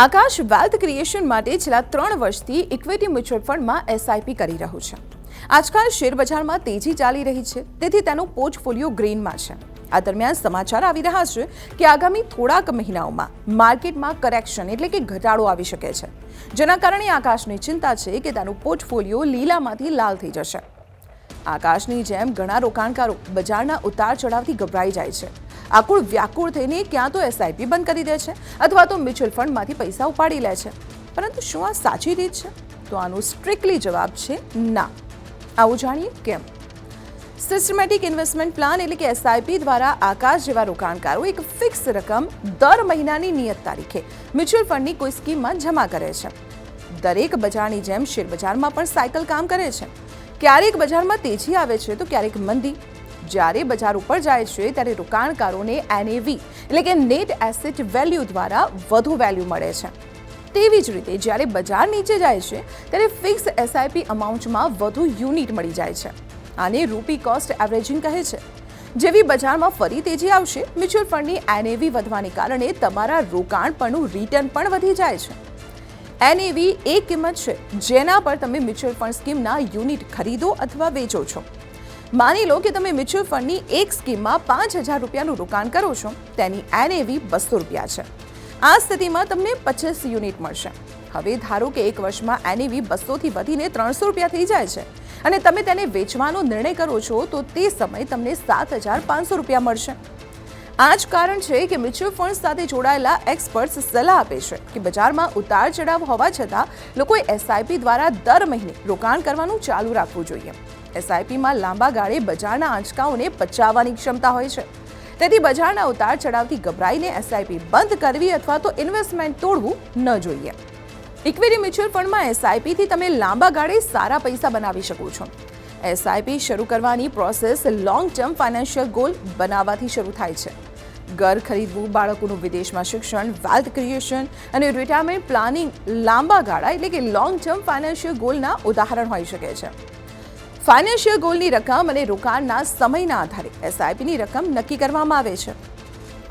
આકાશ wealth creation માટે છેલ્લા ત્રણ વર્ષથી ઇક્વિટી મ્યુચ્યુઅલ ફંડમાં એસઆઈપી કરી રહ્યું છે. આજકાલ શેરબજારમાં તેજી ચાલી રહી છે. તેથી તેનો પોર્ટફોલિયો ગ્રીનમાં છે. આ દરમિયાન સમાચાર આવી રહ્યા છે કે આગામી થોડાક મહિનાઓમાં માર્કેટમાં કરેક્શન એટલે કે ઘટાડો આવી શકે છે. જેના કારણે આકાશની ચિંતા છે કે તેનું પોર્ટફોલિયો લીલામાંથી લાલ થઈ જશે. આકાશની જેમ ઘણા રોકાણકારો બજારના ઉતાર ચઢાવથી ગભરાઈ જાય છે. આકુળ વ્યાકુળ થઈને ક્યાં તો એસઆઈપી બંધ કરી દે છે અથવા તો મ્યુચ્યુઅલ ફંડમાંથી પૈસા ઉપાડી લે છે. પરંતુ શું આ સાચી રીત છે? તો આનો સ્ટ્રિક્ટલી જવાબ છે ના. આવું જાણીએ કેમ? સિસ્ટમેટિક ઇન્વેસ્ટમેન્ટ પ્લાન એટલે કે એસઆઈપી દ્વારા આકાશ જેવા રોકાણકારો એક ફિક્સ રકમ દર મહિનાની નિયત તારીખે મ્યુચ્યુઅલ ફંડની કોઈ સ્કીમમાં જમા કરે છે. દરેક બજારની જેમ શેરબજારમાં પણ સાયકલ કામ કરે છે. ક્યારેક બજારમાં તેજી આવે છે તો ક્યારેક મંદી. જ્યારે બજાર ઉપર જાય છે, ત્યારે રોકાણકારોને એનએવી એટલે કે નેટ એસેટ વેલ્યુ દ્વારા વધુ વેલ્યુ મળે છે. તેવી જ રીતે જ્યારે બજાર નીચે જાય છે, ત્યારે ફિક્સ એસઆઈપી અમાઉન્ટમાં વધુ યુનિટ મળી જાય છે. આને રૂપી કોસ્ટ એવરેજિંગ કહે છે. જેવી બજારમાં ફરી તેજી આવશે મ્યુચ્યુઅલ ફંડની એનએવી વધવાને કારણે તમારા રોકાણ પરનું રિટર્ન પણ વધી જાય છે. એનએવી એ કિંમત છે, જેના પર તમે મ્યુચ્યુઅલ ફંડ સ્કીમના યુનિટ ખરીદો અથવા વેચો છો. માની લો કે તમે મ્યુચ્યુઅલ ફંડની એક સ્કીમમાં પાંચ હજાર રૂપિયાનું રોકાણ કરો છો, તેની એનએવી બસો રૂપિયા છે. આ સ્થિતિમાં તમને પચીસ યુનિટ મળશે. હવે ધારો કે એક વર્ષમાં એનએવી બસોથી વધીને ત્રણસો રૂપિયા થઈ જાય છે અને તમે તેને વેચવાનો નિર્ણય કરો છો, તો તે સમયે તમને સાત હજાર પાંચસો રૂપિયા મળશે. આ જ કારણ છે કે મ્યુચ્યુઅલ ફંડ સાથે જોડાયેલા એક્સપર્ટ્સ સલાહ આપે છે કે બજારમાં ઉતાર ચઢાવ હોવા છતાં લોકોએ એસઆઈપી દ્વારા દર મહિને રોકાણ કરવાનું ચાલુ રાખવું જોઈએ. એસઆઈપીમાં લાંબા ગાળે બજારના આંચકાઓને પચાવવાની ક્ષમતા હોય છે. તેથી બજારના ઉતાર ચડાવથી ગભરાઈને એસઆઈપી બંધ કરવી અથવા તો ઇન્વેસ્ટમેન્ટ તોડવું ન જોઈએ. ઇક્વિટી મ્યુચ્યુઅલ ફંડમાં એસઆઈપીથી તમે લાંબા ગાળે સારા પૈસા બનાવી શકો છો. એસઆઈપી શરૂ કરવાની process long term financial goal બનાવવાથી શરૂ થાય છે. ઘર ખરીદવું, બાળકોનું વિદેશમાં શિક્ષણ વેલ્થ ક્રિએશન અને રિટાયરમેન્ટ પ્લાનિંગ લાંબા ગાળા એટલે કે લોંગ ટર્મ ફાઇનાન્શિયલ ગોલના ઉદાહરણ હોઈ શકે છે. ફાઇનાન્શિયલ ગોલની રકમ અને રોકાણના સમયના આધારે એસઆઈપીની રકમ નક્કી કરવામાં આવે છે.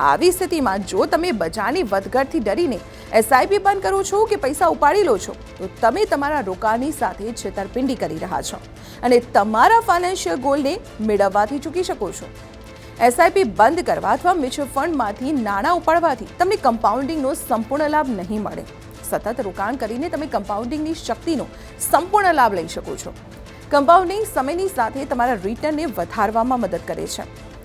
આવી સ્થિતિમાં જો તમે બજારની વધઘટથી ડરીને એસઆઈપી બંધ કરો છો કે પૈસા ઉપાડી લો છો, તો તમે તમારા રોકાણની સાથે છેતરપિંડી કરી રહ્યા છો અને તમારા ફાઇનાન્શિયલ ગોલને મેળવવાથી ચૂકી શકો છો. એસઆઈપી બંધ કરવા અથવા મ્યુચ્યુઅલ ફંડમાંથી નાણાં ઉપાડવાથી તમને કમ્પાઉન્ડિંગનો સંપૂર્ણ લાભ નહીં મળે. સતત રોકાણ કરીને તમે કમ્પાઉન્ડિંગની શક્તિનો સંપૂર્ણ લાભ લઈ શકો છો. કમ્પાઉન્ડિંગ સમયની સાથે તમારા રિટર્નને વધારવામાં મદદ કરે છે.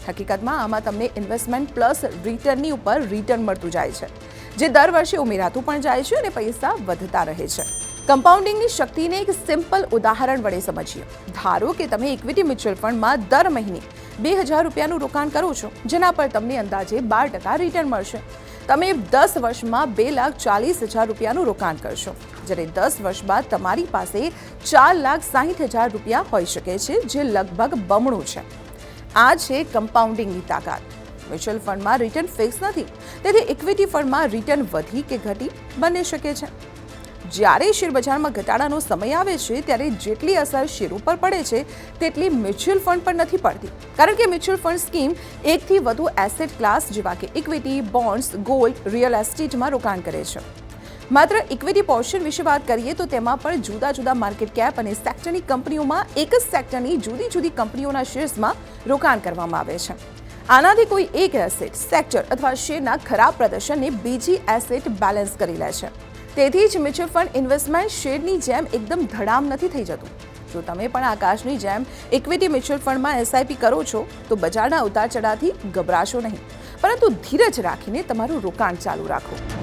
હકીકતમાં, આમાં તમને ઇન્વેસ્ટમેન્ટ પ્લસ રિટર્નની ઉપર રિટર્ન મળતું જાય છે, જે દર વર્ષે ઉમેરાતું પણ જાય છે અને પૈસા વધતા રહે છે. કમ્પાઉન્ડિંગની શક્તિને એક સિમ્પલ ઉદાહરણ વડે સમજીએ. ધારો કે તમે ઇક્વિટી મ્યુચ્યુઅલ ફંડમાં દર મહિને બે હજાર રૂપિયાનું રોકાણ કરો છો, જેના પર તમને અંદાજે બાર ટકા રિટર્ન મળશે. તમે દસ વર્ષમાં બે લાખ ચાલીસ હજાર રૂપિયાનું રોકાણ કરશો, જ્યારે દસ વર્ષ બાદ તમારી પાસે ચાર લાખ સાહીઠ હજાર રૂપિયા હોઈ શકે છે, જે લગભગ બમણું છે. આ છે કમ્પાઉન્ડિંગની તાકાત. મ્યુચ્યુઅલ ફંડમાં રિટર્ન ફિક્સ નથી, તેથી ઇક્વિટી ફંડમાં રિટર્ન વધી કે ઘટી બની શકે છે. જ્યારે શેરબજારમાં ઘટાડાનો સમય આવે છે, ત્યારે જેટલી અસર શેર ઉપર પડે છે, તેટલી મ્યુચ્યુઅલ ફંડ પર નથી પડતી. કારણ કે મ્યુચ્યુઅલ ફંડ સ્કીમ એકથી વધુ એસેટ ક્લાસ જેવા કે ઇક્વિટી, બોન્ડ્સ, ગોલ્ડ, રિયલ એસ્ટેટમાં રોકાણ કરે છે. માત્ર ઇક્વિટી પોર્શન વિશે વાત કરીએ તો તેમાં પણ જુદા જુદા માર્કેટ કેપ અને સેક્ટરની કંપનીઓમાં એક જ સેક્ટરની જુદી જુદી કંપનીઓના શેર્સમાં રોકાણ કરવામાં આવે છે. આનાથી કોઈ એક એસેટ સેક્ટર અથવા શેરના ખરાબ પ્રદર્શનને બીજી એસેટ બેલેન્સ કરી લે છે. તેથી જ મ્યુચ્યુઅલ ફંડ ઇન્વેસ્ટમેન્ટ શેરની જેમ એકદમ ધડામ નથી થઈ જતું. જો તમે પણ આકાશની જેમ ઇક્વિટી મ્યુચ્યુઅલ ફંડમાં એસઆઈપી કરો છો, તો બજારના ઉતાર ચઢાવથી ગભરાશો નહીં. પરંતુ ધીરજ રાખીને તમારું રોકાણ ચાલુ રાખો.